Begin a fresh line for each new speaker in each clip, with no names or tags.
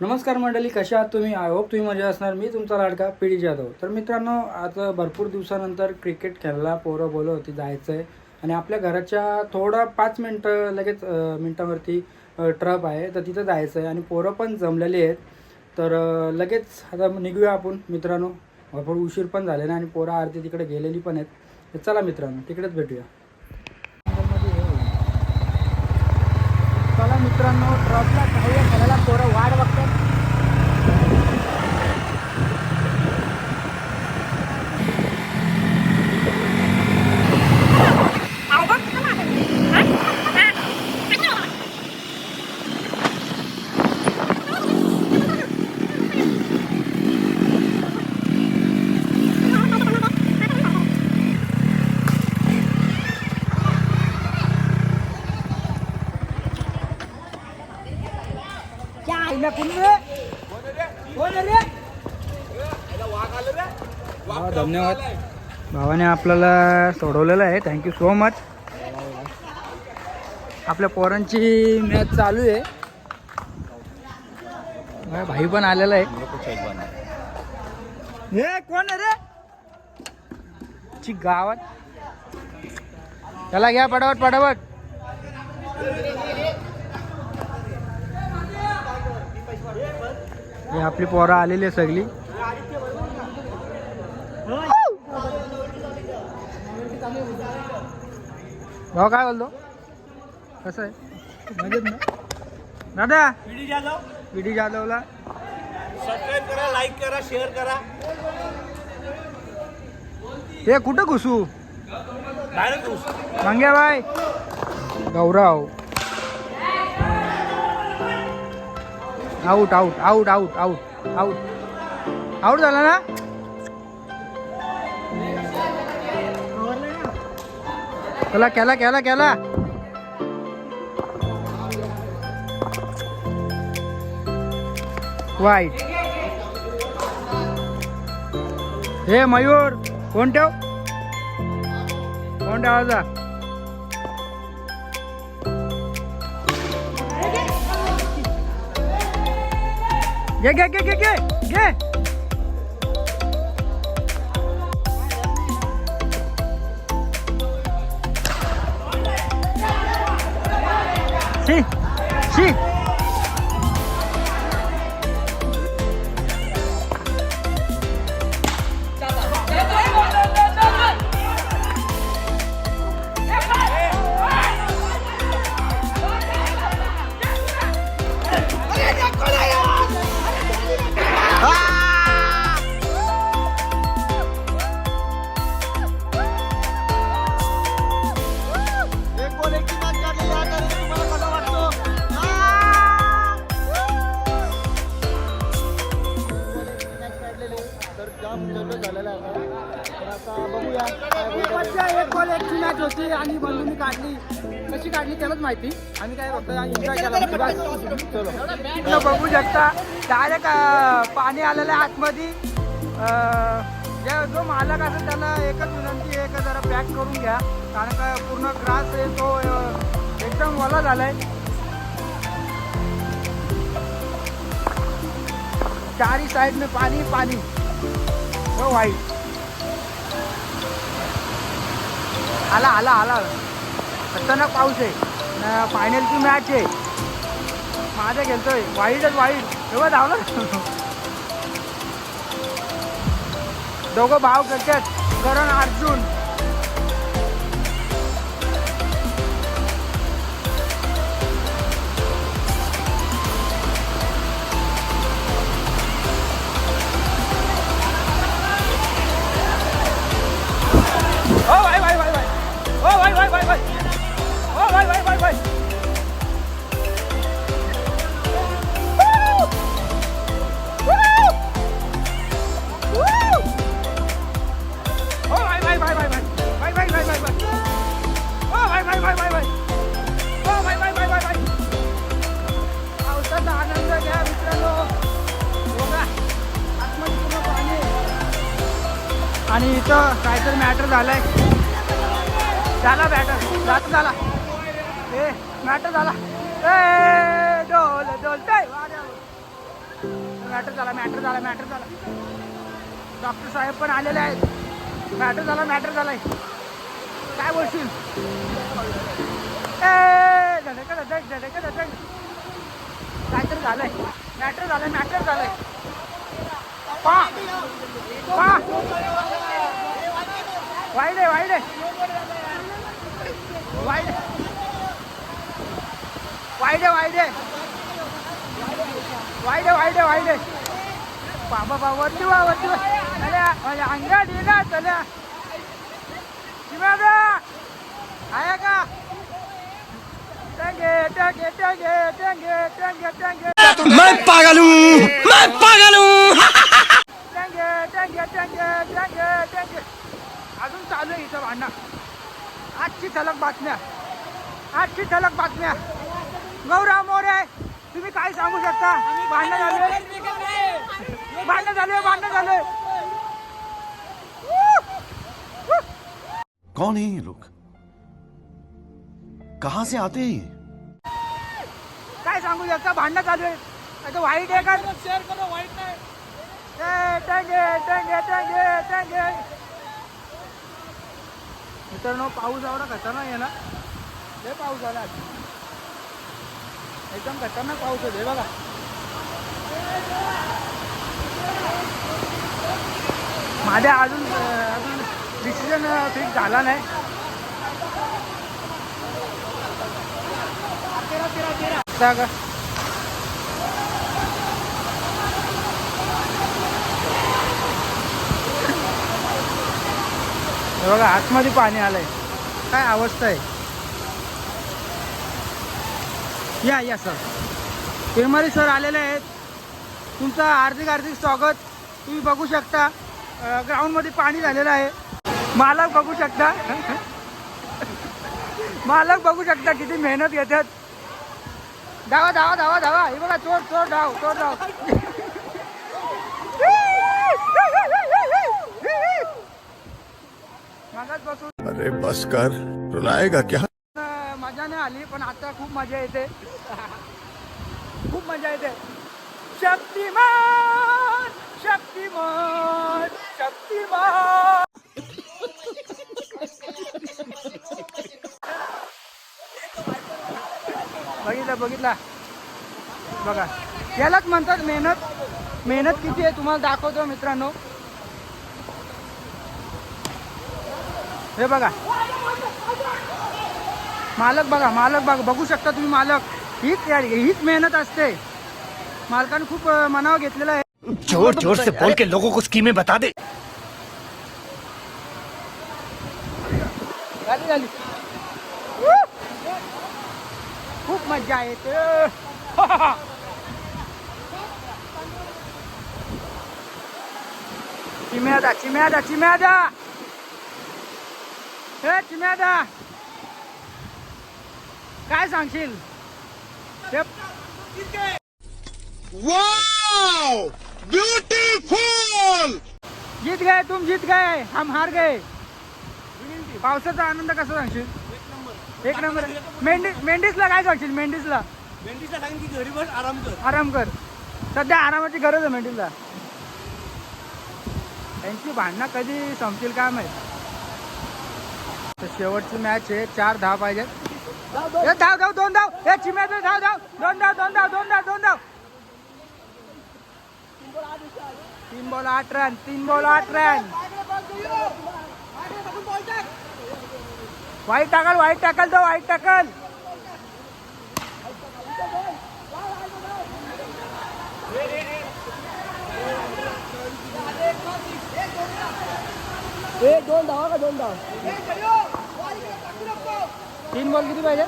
नमस्कार मंडळी कशा आहात तुम्ही? आय होप तुम्ही मजा असणार. मी तुमचा लाडका पी डी जाधव तर मित्रांनो आता भरपूर दिवसानंतर क्रिकेट खेळायला पोरं बोलत होती जायचं आहे आणि आपल्या घराच्या थोडा पाच मिनटं लगेच मिनटावरती ट्रप आहे. तर तिथं जायचं आहे आणि पोरं पण जमलेली आहेत. तर लगेच आता निघूया आपण मित्रांनो. भरपूर उशीर पण झाले ना आणि पोरं आरती तिकडे गेलेली पण आहेत. चला मित्रांनो तिकडेच भेटूया. चला मित्रांनो ट्रकला सहाय्य करायला पोरं वाढ बघतात. धन्यवाद. भावाने आपल्याला सोडवलेलं आहे. थँक्यू सो मच आपल्या पोरांची मॅच चालू आहे. भाई पण आलेला आहे. हे कोण रे? ची गावात. त्याला घ्या पटापट पटापट. हे आपली पोरं आलेली आहे सगळी. भाऊ काय बोलतो? कसं आहे? मजेत ना? दादा
पिढी जाधव.
विडी जाधवला.
सबस्क्राईब करा लाईक करा शेअर करा.
हे कुठं घुसू?
डायरेक्ट घुस.
Mangya bye. Gaurav. Out out out out out out out झाला ना? चला केला केला केला वाईट हे मयूर कोण ठेव? कोण ठेवायचा? Get, get, get, get, get, get. See, see. माहिती. आम्ही काय फक्त एन्जॉय केला. बघू शकता. डायरेक्ट पाणी आलेलं आहे आतमध्ये. जे मालक असेल त्याला एकच विनंती आहे का जरा पॅक करून घ्या. कारण का पूर्ण ग्रास आहे तो एकदम ओला झालाय. चारी साइड में पानी पानी हो वाईट आला आला आला. खतरनाक पाऊस आहे. फायनलची मॅच आहे. माझं खेळतोय. वाईटच वाईट तेव्हा धावलं. दोघं भाव खेळतात करण अर्जुन. आणि इथं काहीतरी मॅटर झालं आहे झाला मॅटर जात झाला. ए मॅटर झाला. ए डोल डोल. ते मॅटर झाला मॅटर झाला मॅटर झाला. डॉक्टर साहेब पण आलेले आहेत. मॅटर झाला मॅटर झालाय. काय बोलशील? ए, धडक, धडक, धडक, धडक. काहीतरी झालंय. मॅटर झालं मॅटर झालंय. पा पा. वाईट आहे वाईट आहे वाईट आहे वाईट आहे बाबा बाबा वरती वा वरती माझ्या अंगा दिला चल्या शिवादा आहे का? टंगे टंगे टंगे टंगे टंगे टंगे.
मैं पागल हूँ मैं पागल हूँ।
टंगे टंगे टंगे टंगे टंगे. अजून चालू आहे इथं भांडणं. आजची ठलक बातम्या. आजची ठलक बातम्या. गौराव मोरे तुम्ही काय सांगू शकता? भांडणं झाले. भांडणं झाले भांडणं झाले.
कौन है ये लोग? कहां से आते हैं ये?
काय सांगू शकता? भांडणं चालू आहे. आता वाईट आहे का? शेअर करो वाईट नाही. टंगे टंगे टंगे टंगे मित्रांनो पाऊस एवढा खतरनाक आहे ना लय पाऊस झाला आज. एकदम खतरनाक पाऊस होते बघा. माझ्या अजून अजून डिसिजन फिक्स झाला नाही. तेरा तेरा तेरा हे बघा आतमध्ये पाणी आलंय. काय अवस्था आहे? या या सर पेमारी सर आलेले आहेत. तुमचं हार्दिक हार्दिक स्वागत. तुम्ही बघू शकता ग्राउंडमध्ये पाणी झालेलं आहे. मालक बघू शकता. मालक बघू शकता किती मेहनत घेतात. धावा धावा धावा धावा. हे बघा चोर चोर धाव चोर धाव. बसून
अरे बस कर. रुलाएगा क्या?
मज़ा नाही आली पण आता खूप मज़ा येते. खूप मज़ा येते. शक्तिमान शक्तिमान शक्तिमान. बघितला बघितला. बघा. यालाच म्हणतात मेहनत. मेहनत किती आहे तुम्हाला दाखवतो मित्रांनो. हे बघा. मालक बघा मालक बघा बघू शकता तुम्ही मालक. हीच यार हीच मेहनत असते. मालकाने खूप अं, मनावर आहे.
ज़ोर ज़ोर से बोल के लोगों को स्कीमें बता दे!
खूप मज़ा येते. चिम्यादा चिम्यादा चिम्यादा हे चिम्यादा काय सांगशील? ते जीत गए तुम जीत गए हम हार गए. पावसाचा आनंद कसा सांगशील? एक नंबर. मेंढी मेंढीसला काय सांगशील? मेंढीसला.
मेंढीचा सांग की घरी बस आराम कर.
आराम कर. सध्या आरामाची गरज आहे मेंढीला. त्यांची भांडणं कधी संपतील काय माहीत? तर शेवटची मॅच आहे. चार धाव पाहिजे हे धाव धाव दोन धाव. हे चिम्या धाव धाव. दोन धाव दोन धाव दोन धाव दोन धाव. तीन बॉल आठ रन तीन बॉल आठ रन वाईट टाकल वाईट टाकल तो वाईट टाकल दोन धावा का दोन धाव तीन बॉल किती पाहिजे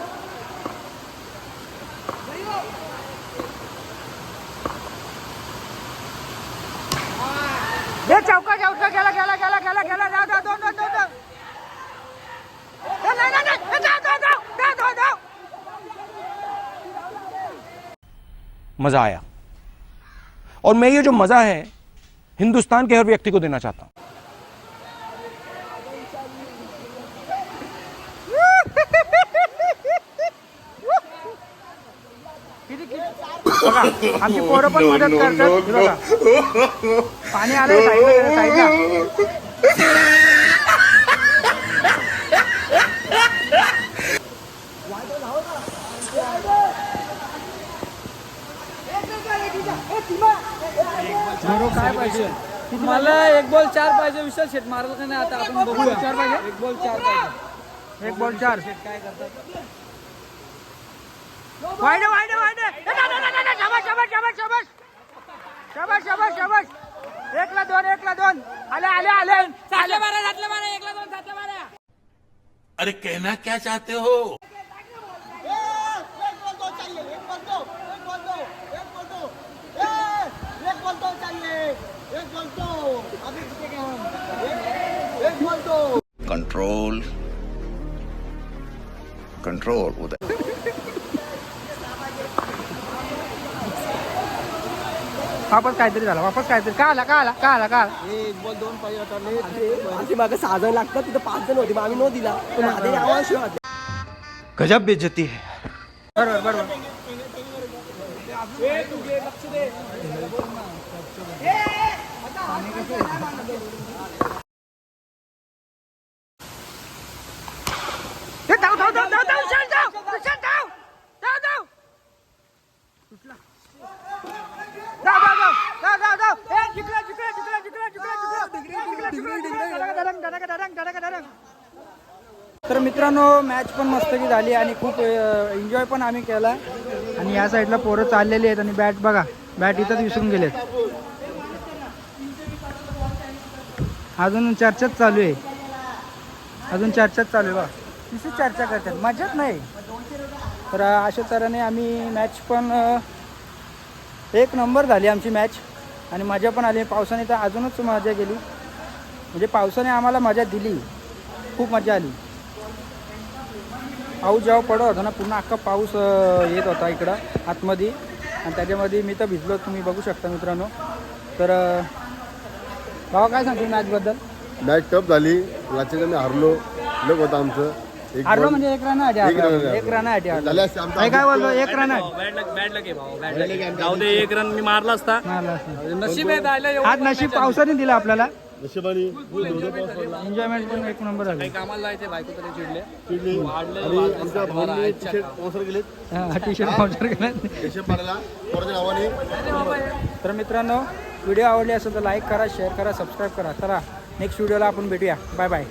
हे? चौका चौका गेला गेला गेला गेला गेला जाऊ जाऊ दोन दोन दोन ए, ए,
मज़ा आया। और मैं ये जो मज़ा है हिंदुस्तान के हर व्यक्ति को देना चाहता हूँ।
आमची पोरं पण मदत करतात. हे बघा. पाणी आलंय साईडला साईडला झोरो काय पाहिजे?
मला एक बॉल चार पाहिजे विशाल शेट मारल का नाही आता आपण बघूया.
चार पाहिजे?
एक बॉल चार पाहिजे.
एक बॉल चार.
काय करतात?
वाईड वाईड शाबाश शाबाश शाबाश एकला दोन एकला दोन आले आले आले
सातल्या बारा सातल्या बारा एकला दोन सातल्या बारा
अरे कहना क्या चाहते हो
कंट्रोल कंट्रोल उदय
वापस काहीतरी झाला वापस काहीतरी. का आला का आला का आला का आला?
एक बॉल दोन पाहिजे आमची मागे सहा जण लागतात तिथं पाच जण होते मग आम्ही न दिला. पण आधी आवाज शिवाय
गजब बेइज्जती है।
बरोबर बरोबर हे धाव, धाव, धाव, धाव, धाव, विशाल, धाव, विशाल, धाव, धाव, धाव. सुटला. धाव, धाव, धाव, धाव, धाव, धाव. ए, जिंकला, जिंकला, जिंकला, जिंकला, जिंकला, जिंकला. जिंकला, जिंकला, धडक, धडक, धडक, धडक, धडक, धडक. तर मित्रांनो मॅच पण मस्तकी झाली आणि खूप एन्जॉय पण आम्ही केला. आणि या साईडला पोरं चाललेली आहेत आणि बॅट बघा बॅट इथंच विसरून गेलेत. अजून चर्चाच चालू आहे. अजून चर्चाच चालू आहे बा. किती चर्चा करतात. मजाच नाही. तर अशा तऱ्हेने आम्ही मॅच पण एक नंबर झाली आमची मॅच आणि मजा पण आली. पावसाने तर अजूनच मजा गेली म्हणजे पावसाने आम्हाला मजा दिली. खूप मजा आली. पाऊस जेव्हा पडत होता ना पुन्हा अख्खा पाऊस येत होता इकडं आतमध्ये. आणि त्याच्यामध्ये मी तर भिजलो तुम्ही बघू शकता मित्रांनो. तर भावा काय सांगतो मॅचबद्दल?
मॅच टप झाली. लाचेने आम्ही हारलो. लग होता आमचं. एक
हारलो
बॉल-
म्हणजे एक रन आधी
एक आधी.
रन आधी हारलो. काय बोलतो एक run
bad luck bad luck आहे भाऊ बॅड लक जाऊ दे एक रन मी मारला असता. नशीब
आज नशीब पावसाने दिलं आपल्याला.
नशिबाने
एन्जॉयमेंट पण एक नंबर झाली.
कामाला जायचे बायको तरी चिडले.
चिडली. आणि आमच्या भावाने टी शर्ट स्पॉन्सर केलेत.
टी शर्ट स्पॉन्सर केलं तर मित्रांनो व्हिडिओ आवडली असेल तर लाईक करा शेअर करा सबस्क्राईब करा. चला नेक्स्ट व्हिडिओला आपण भेटूया. Bye bye